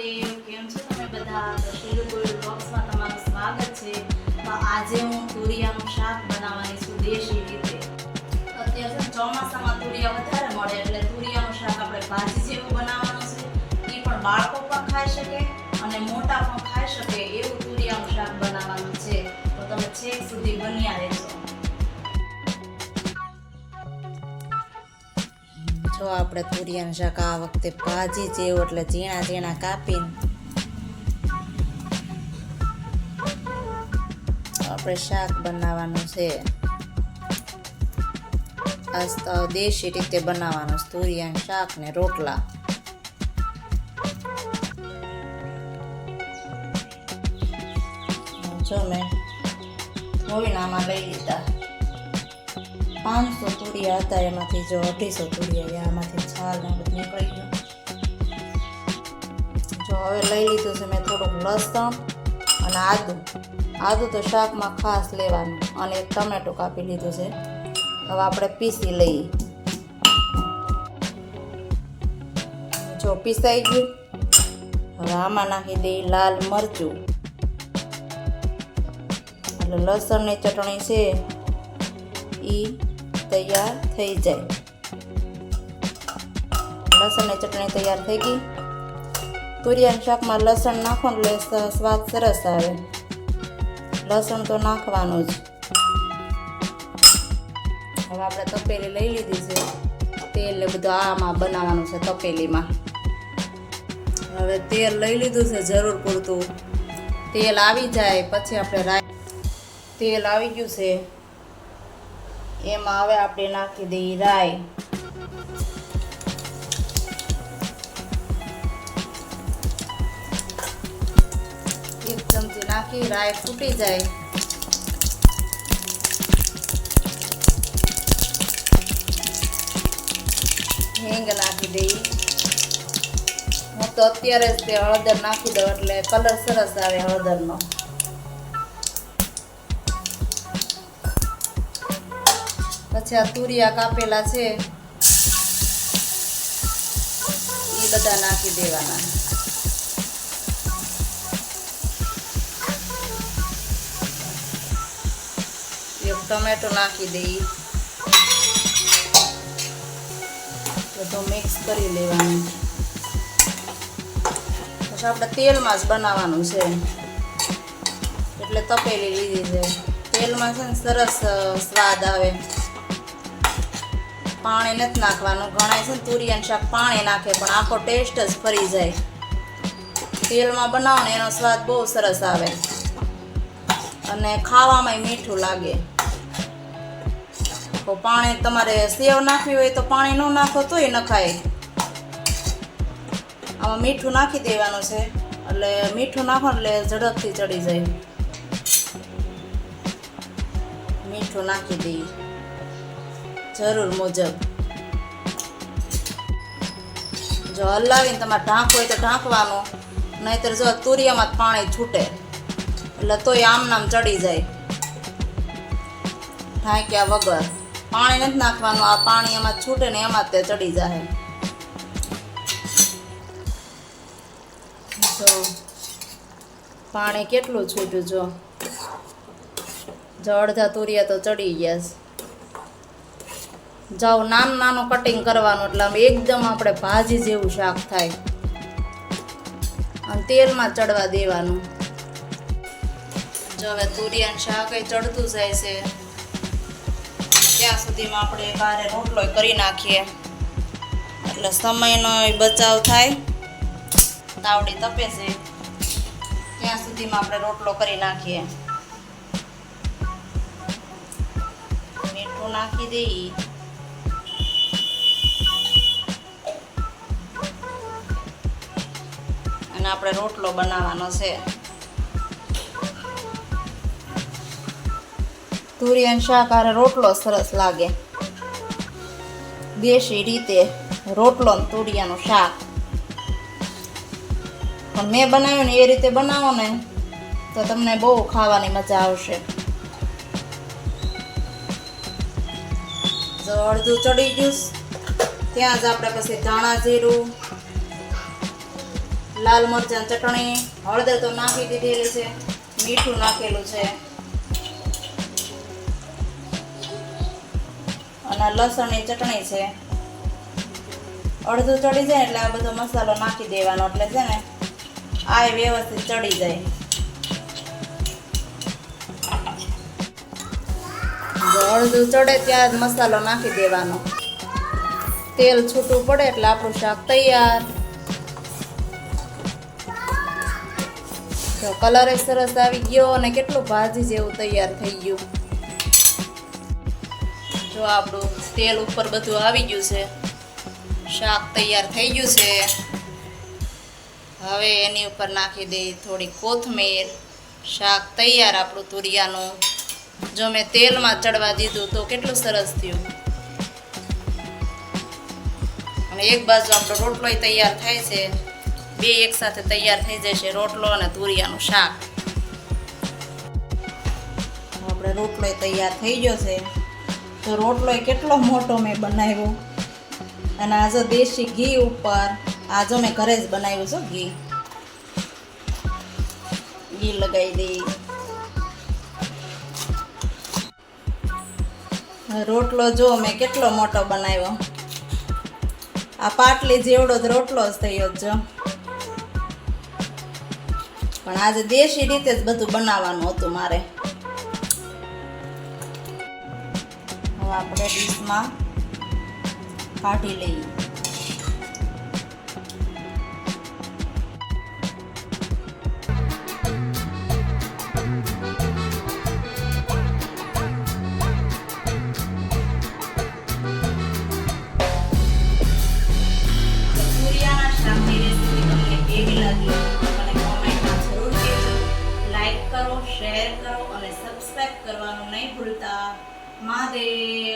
મહાદેવ, કેમ છો તમે બધા? તો ગોલ્ડ બોક્સમાં તમારું સ્વાગત છે. આજે હું તુરિયાનું શાક બનાવવાની છું દેશી રીતે. અત્યારે ચોમાસામાં તુરિયા વધારે મળે, એટલે તુરિયાનું શાક આપણે ભાજી જેવું બનાવવાનું છે. એ પણ બાળકો પણ ખાઈ શકે અને મોટા પણ ખાઈ શકે એવું તુરિયાનું શાક બનાવવાનું છે. તો તમે છેક સુધી બન્યા રહેશો જો આપણે તુરિયાનું શાક આ વખતે ભાજી જેવું એટલે ઝીણા ઝીણા કાપીને આપણે શાક બનાવવાનું છે. આ દેશી રીતે બનાવવાનું છે તુરિયાનું શાક ને રોટલા. જો મેં મોવીનામાં લઈ લીધા. પાંચસો તુરિયા હતા એમાંથી જો અઢીસો તુરિયા આમાંથી છાલ બધું નીકળી ગયું. જો હવે લઈ લીધું છે મેં થોડુંક લસણ અને આદું. આદું તો શાકમાં ખાસ લેવાનું અને એક ટમેટું કાપી લીધું છે. હવે આપણે પીસી લઈએ. જો પીસાઈ ગયું. હવે આમાં નાખી દઈ લાલ મરચું. એટલે લસણની ચટણી છે એ તૈયાર થઈ જાય. લસણની ચટણી તૈયાર થઈ ગઈ. તુરિયાના શાકમાં લસણ નાખો એટલે સ્વાદ સરસ આવે. લસણ તો નાખવાનું જ. હવે આપણે તપેલી લઈ લીધી છે. તેલ બધું આમાં બનાવવાનું છે તપેલીમાં. હવે તેલ લઈ લીધું છે, જરૂર પૂરતું તેલ આવી જાય, પછી આપણે તેલ આવી ગયું છે. એમાં હવે આપણે નાખી દઈએ રાઈ. એક ચમચી નાખી, રાઈ ફૂટી જાય. હિંગ નાખી દઈ હું તો અત્યારે જ તે હળદર નાખી દઉં એટલે કલર સરસ આવે હળદરનો. પછી આ તુરિયા કાપેલા છે. એ બધા નાખી દેવાના. એક ટમેટો નાખી દઈ. બધું મિક્સ કરી લેવાનું. પછી આપણે તેલમાં જ બનાવવાનું છે. એટલે તપેલી લીધી છે. તેલમાં છે ને સરસ સ્વાદ આવે. પાણી નથી નાખવાનું. ઘણા છે ને તુરિયાનું શાક પાણી નાખે, પણ આખો ટેસ્ટ જ ફરી જાય. તેલમાં બનાવો ને એનો સ્વાદ બહુ સરસ આવે. અને ખાવામાં મીઠું લાગે. તો પાણી તમારે સેવ નાખવી હોય તો પાણી ન નાખો, તોય ન ખાય. આમાં મીઠું નાખી દેવાનું છે. એટલે મીઠું નાખો એટલે ઝડપથી ચડી જાય. મીઠું નાખી દઈએ. જરૂર મુજબ. જો હલાવીને તમારે ઢાંક હોય તો ઢાંકવાનું, નહીતર જો તુરિયામાં પાણી છૂટે, એટલે તોય આમ નામ ચડી જાય. ઢાંક્યા વગર. પાણી નથી નાખવાનું, આ પાણી એમાં છૂટે ને એમાં તે ચડી જાય. જો, પાણી કેટલું છૂટ્યું જો. જો અડધા તુરિયા તો ચડી ગયા છે. જાઓ, નાનું નાનું કટિંગ કરવાનું એટલે આમ એકદમ આપણે ભાજી જેવું શાક થાય. અને તેલમાં ચડવા દેવાનું. જો હવે તુરિયાનું શાક ચડતું જાય છે. ત્યાં સુધીમાં આપણે બારે રોટલો કરી નાખીએ. એટલે સમયનો બચાવ થાય. તાવડી તપે છે. ત્યાં સુધીમાં આપણે રોટલો કરી નાખીએ. મીઠું નાખી દઈએ. અને આપણે રોટલો બનાવવાનો છે. તુરિયાનું શાક આરે રોટલો સરસ લાગે. દેશી રીતે રોટલો તુરિયાનું શાક. પણ મેં બનાવ્યું ને એ રીતે બનાવો ને તો તમને બહુ ખાવાની મજા આવશે. તો અડધું ચડી ગયું ત્યાં જ આપણે પછી ધાણા જીરું લાલ મરચાં ચટણી, હળદર તો નાખી દીધેલી છે, મીઠું નાખેલું છે. અને લસણની ચટણી છે. અડધું ચડી જાય એટલે આ બધો મસાલો નાખી દેવાનો, એટલે છે ને, આ વ્યવસ્થિત ચડી જાય. અડધું ચડે ત્યાં જ મસાલો નાખી દેવાનો. તેલ છૂટું પડે એટલે આપણું શાક તૈયાર. જો કલર સરસ આવી ગયો અને કેટલું ભાજી જેવું તૈયાર થઈ ગયું. જો આપણું તેલ ઉપર બધું આવી ગયું છે. શાક તૈયાર થઈ ગયું છે. હવે એની ઉપર નાખી દઈ થોડી કોથમીર, શાક તૈયાર આપણું તુરિયાનું. જો મેં તેલમાં ચડવા દીધું તો કેટલું સરસ થયું. અને એક બાજુ આપણો રોટલોય તૈયાર થાય છે. બે એક સાથે તૈયાર થઈ જશે રોટલો અને તુરિયાનું શાક. આપણે રોટલો તૈયાર થઈ ગયો છે. તો રોટલો કેટલો મોટો મેં બનાવ્યો. અને આજે દેશી ઘી ઉપર આજે મેં ઘરે જ બનાવ્યું છે ઘી. ઘી લગાવી દઈ રોટલો જો મેં કેટલો મોટો બનાવ્યો. આ પાટલી જેવડો જ રોટલો જ થયો જ. પણ આજે દેશી રીતે જ બધું બનાવવાનું હતું મારે. હવે આપણે ડીશમાં કાઢી લઈએ. કરો